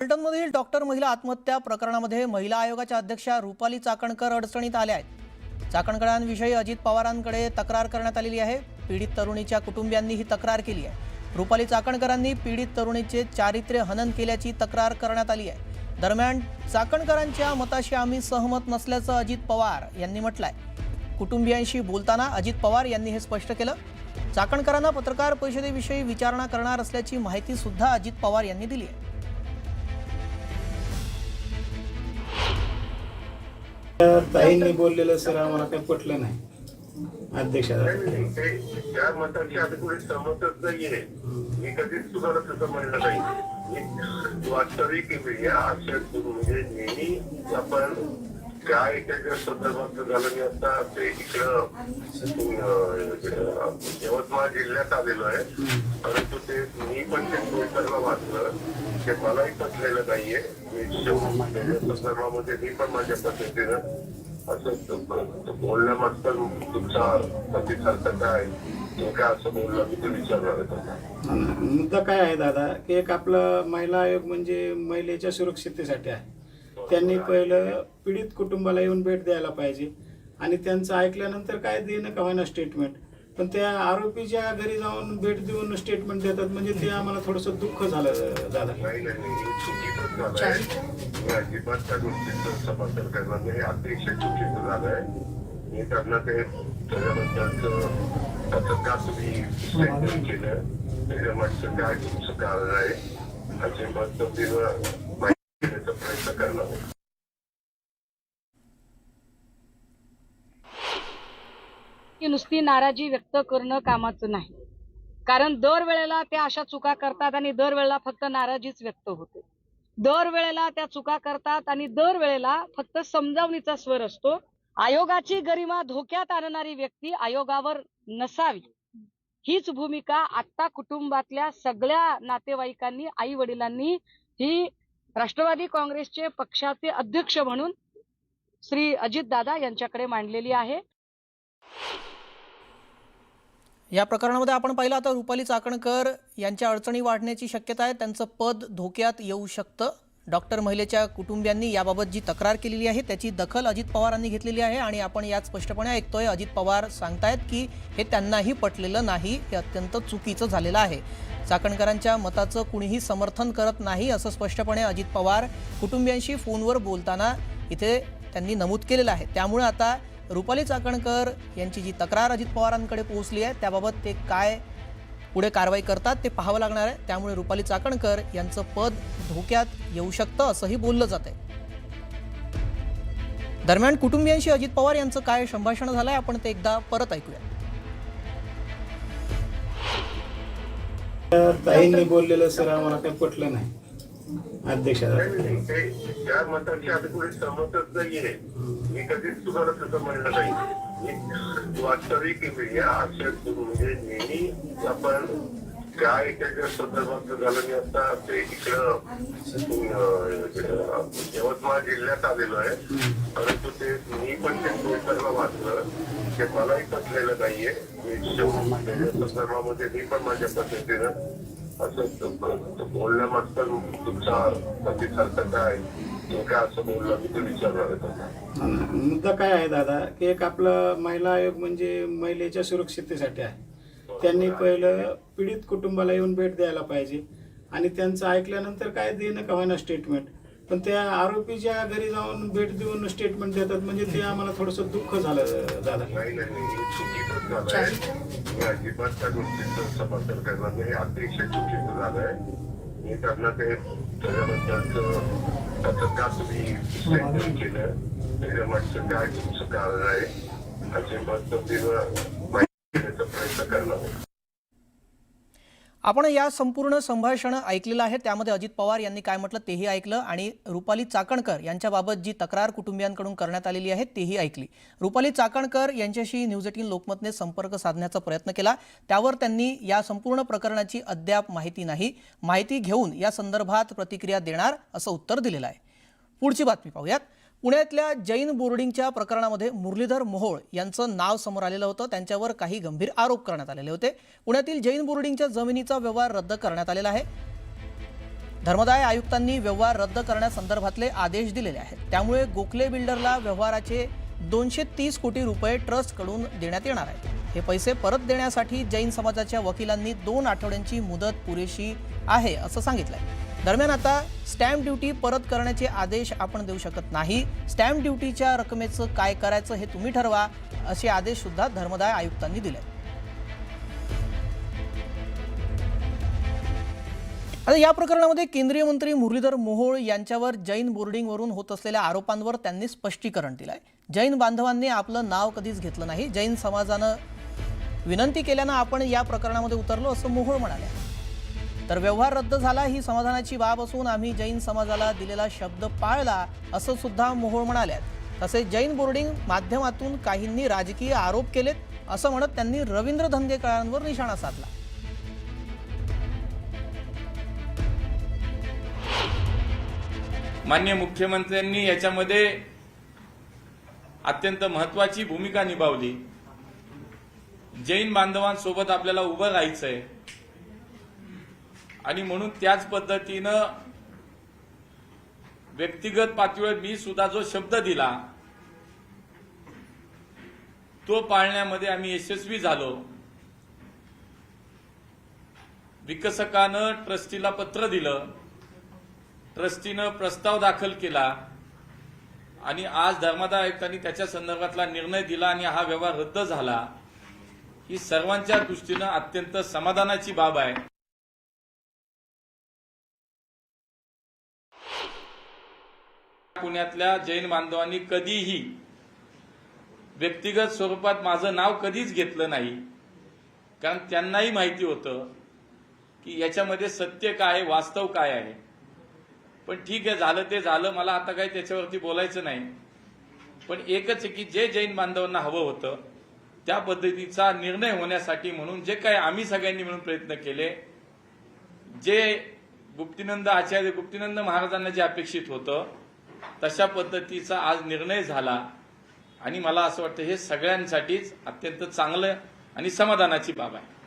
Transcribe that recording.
फलटणमधील doctor महिला आत्महत्या प्रकरणामध्ये महिला आयोगाच्या अध्यक्षा रुपाली चाकणकर अडचणीत आल्या आहेत. चाकणकरांविषयी अजित पवारांकडे तक्रार करण्यात आलेली आहे. पीडित तरुणीच्या कुटुंबियांनी ही तक्रार केली आहे. रुपाली चाकणकरांनी पीडित तरुणीचे चारित्र्य हनन केल्याची तक्रार करण्यात आली आहे. दरम्यान चाकणकरांच्या मताशी आम्ही सहमत नसल्याचं अजित पवार यांनी म्हटलंय. कुटुंबियांशी बोलताना अजित पवार यांनी हे स्पष्ट केलं. चाकणकरांना पत्रकार परिषदेविषयी विचारणा करणार असल्याची माहिती सुद्धा अजित पवार यांनी दिली आहे. ताईंनी बोललेलं सर आम्हाला काही पटलं नाही. अध्यक्षाला नाही, त्या मताची आता कोणी सहमतच नाहीये मी कधीच तुम्हाला तसं म्हणलं नाही वास्तविक आहे म्हणजे नेहमी आपण काय त्याच्या संदर्भात झालं मी आता? ते इकडं यवतमाळ जिल्ह्यात आलेलो आहे. परंतु ते मी पण ते ट्विटरला वाचलं. ते मलाही पटलेलं नाहीये. मी संदर्भामध्ये मी पण माझ्या पद्धतीनं असं त- बोलण्यामागचं तुमचा प्रतिसाद कसा काय असं मी आहे मुद्दा काय आहे दादा? की एक आपला महिला आयोग म्हणजे महिलेच्या सुरक्षितेसाठी आहे. त्यांनी पहिलं पीडित कुटुंबाला येऊन भेट द्यायला पाहिजे. आणि त्यांचं ऐकल्यानंतर काय देणं का होईना स्टेटमेंट पण त्या आरोपीच्या घरी जाऊन भेट देऊन स्टेटमेंट देतात म्हणजे ते आम्हाला थोडंसं दुःख झालं दादा नाही नाही हे चुकीचं झालंय मी अजिबात त्या गोष्टीचं समर्थन करणार नाही हे अतिशय चुकीचं झालंय मी त्यांना ते त्याच्याबद्दलचं पत्रकार तुम्ही केलं त्याच्या मागचं काय तुमचं कारण आहे करणार की नुसती नाराजी व्यक्त करणं कामाचं नाही. कारण दरवेळेला त्या अशा चुका करतात आणि दरवेळेला फक्त नाराजीच व्यक्त होते. दरवेळेला त्या चुका करतात आणि दरवेळेला फक्त समजावणीचा स्वर असतो. आयोगाची गरिमा धोक्यात आणणारी व्यक्ती आयोगावर नसावी. हीच भूमिका आता कुटुंबातल्या सगळ्या नातेवाईकांनी आई वडिलांनी ही राष्ट्रवादी काँग्रेसचे पक्षाचे अध्यक्ष म्हणून श्री अजितदादा यांच्याकडे मांडलेली आहे. या प्रकरणामध्ये आपण पाहिलं आता रुपाली चाकणकर यांच्या अडचणी वाढण्याची शक्यता आहे. त्यांचं पद धोक्यात येऊ शकतं. डॉक्टर महिलेच्या कुटुंबियांनी याबाबत जी तक्रार केलेली आहे त्याची दखल अजित पवारांनी घेतलेली आहे आणि आपण यात स्पष्टपणे ऐकतोय अजित पवार सांगतायत की हे त्यांनाही पटलेलं नाही हे अत्यंत चुकीचं झालेलं आहे. चाकणकरांच्या मताचं कुणीही समर्थन करत नाही असं स्पष्टपणे अजित पवार कुटुंबियांशी फोनवर बोलताना इथे त्यांनी नमूद केलेलं आहे. त्यामुळे आता रुपाली चाकणकर यांची जी तक्रार अजित पवारांकडे पोहोचली आहे त्याबाबत ते काय पुढे कारवाई करतात ते पाहावं लागणार आहे. त्यामुळे रुपाली चाकणकर यांचं पद धोक्यात येऊ शकतं असंही बोललं जात आहे. दरम्यान कुटुंबियांशी अजित पवार यांचं काय संभाषण झालंय आपण ते एकदा परत ऐकूया. ताईंनी बोललेलं सर आम्हाला काही पटलं नाही. अध्यक्षाला नाही, नाही, ते त्या मताची आता कोणी सहमतच नाहीये मी कधीच तुम्हाला तसं म्हणलं नाही. मी वास्तविक आहे या अशा म्हणजे नेहमी आपण काय त्याच्या संदर्भात झालं मी आता. ते इकडं यवतमाळ जिल्ह्यात आलेलो आहे. परंतु ते मी पण ते ट्विटरला वाचलं. ते मलाही पटलेलं नाहीये. मी त्याच्या संदर्भामध्ये मी पण माझ्या पद्धतीनं असं त- बोलण्यामागचं तुमचा प्रतिसाद काय काय असं आहे मुद्दा काय आहे दादा की एक आपला महिला आयोग म्हणजे महिलेच्या सुरक्षितेसाठी आहे. त्यांनी पहिलं पीडित कुटुंबाला येऊन भेट द्यायला पाहिजे. आणि त्यांचं ऐकल्यानंतर काय देणं का होईना स्टेटमेंट पण त्या आरोपीच्या घरी जाऊन भेट देऊन स्टेटमेंट देतात म्हणजे ते आम्हाला थोडंसं दुःख झालं दादा नाही नाही नाही, चुकीचं झालंय. मी अजिबात त्या गोष्टीचं समर्थन करणार नाही. अतिशय चुकीचं झालंय. मी त्यांना ते त्याच्याबद्दलचं पत्रकार तुम्ही केलं त्याच्या मागचं काय तुमचं कारण आहे? करणार आपण या संपूर्ण संभाषण ऐकलेलं आहे. त्यामध्ये अजित पवार यांनी काय म्हटलं तेही ऐकलं आणि रुपाली चाकणकर यांच्याबाबत जी तक्रार कुटुंबियांकडून करण्यात आलेली आहे तेही ऐकली. रुपाली चाकणकर यांच्याशी न्यूज एटीन लोकमतने संपर्क साधण्याचा प्रयत्न केला. त्यावर त्यांनी या संपूर्ण प्रकरणाची अद्याप माहिती नाही. माहिती घेऊन या संदर्भात प्रतिक्रिया देणार असं उत्तर दिलेलं आहे. पुढची बातमी पाहूयात. पुण्यातल्या जैन बोर्डिंगच्या प्रकरणामध्ये मुरलीधर मोहोळ यांचं नाव समोर आलेलं होतं. त्यांच्यावर काही गंभीर आरोप करण्यात आलेले होते. पुण्यातील जैन बोर्डिंगच्या जमिनीचा व्यवहार रद्द करण्यात आलेला आहे. धर्मदाय आयुक्तांनी व्यवहार रद्द करण्यासंदर्भातले आदेश दिलेले आहेत. त्यामुळे गोखले बिल्डरला व्यवहाराचे दोनशे तीस कोटी रुपये ट्रस्टकडून देण्यात येणार आहेत. हे पैसे परत देण्यासाठी जैन समाजाच्या वकिलांनी दोन आठवड्यांची मुदत पुरेशी आहे असं सांगितलं आहे दरम्यान आता स्टॅम्प ड्युटी परत करण्याचे आदेश आपण देऊ शकत नाही. स्टॅम्प ड्युटीच्या रकमेचं काय करायचं हे तुम्ही ठरवा असे आदेश सुद्धा धर्मदाय आयुक्तांनी दिले आता या प्रकरणामध्ये केंद्रीय मंत्री मुरलीधर मोहोळ यांच्यावर जैन बोर्डिंगवरून होत असलेल्या आरोपांवर त्यांनी स्पष्टीकरण दिलं आहे जैन बांधवांनी आपलं नाव कधीच घेतलं नाही. जैन समाजानं विनंती केल्यानं आपण या प्रकरणामध्ये उतरलो असं मोहोळ म्हणाले तर व्यवहार रद्द झाला ही समाधानाची बाब असून आम्ही जैन समाजाला दिलेला शब्द पाळला असं सुद्धा मोहोळ म्हणाल्यात. तसेच जैन बोर्डिंग माध्यमातून काहींनी राजकीय आरोप केलेत असं म्हणत त्यांनी रवींद्र धंगेकरांवर निशाणा साधला. मान्य मुख्यमंत्र्यांनी याच्यामध्ये अत्यंत महत्वाची भूमिका निभावली. जैन बांधवांसोबत आपल्याला उभं राहायचंय. आणि म्हणून त्याच पद्धतीनं व्यक्तिगत पातळीवर मी सुद्धा जो शब्द दिला तो पाळण्यामध्ये आम्ही यशस्वी झालो. विकसकानं ट्रस्टीला पत्र दिलं ट्रस्टीनं प्रस्ताव दाखल केला आणि आज धर्मादाय आयुक्तांनी त्याच्या संदर्भातला निर्णय दिला आणि हा व्यवहार रद्द झाला. ही सर्वांच्या दृष्टीनं अत्यंत समाधानाची बाब आहे. पुण्यातल्या जैन बांधवांनी कधीही व्यक्तिगत स्वरूपात माझं नाव कधीच घेतलं नाही. कारण त्यांनाही माहिती होतं की याच्यामध्ये सत्य काय आहे, वास्तव काय आहे. पण ठीक आहे झालं ते झालं मला आता काही त्याच्यावरती बोलायचं नाही. पण एकच आहे की जे जैन बांधवांना हवं होतं त्या पद्धतीचा निर्णय होण्यासाठी म्हणून जे काही आम्ही सगळ्यांनी मिळून प्रयत्न केले जे गुप्तिनंद आचार्य गुप्तिनंद महाराजांना जे अपेक्षित होतं तशा पद्धतीचा आज निर्णय झाला. आणि मला असं वाटतं हे सगळ्यांसाठीच अत्यंत चांगलं आणि समाधानाची बाब आहे.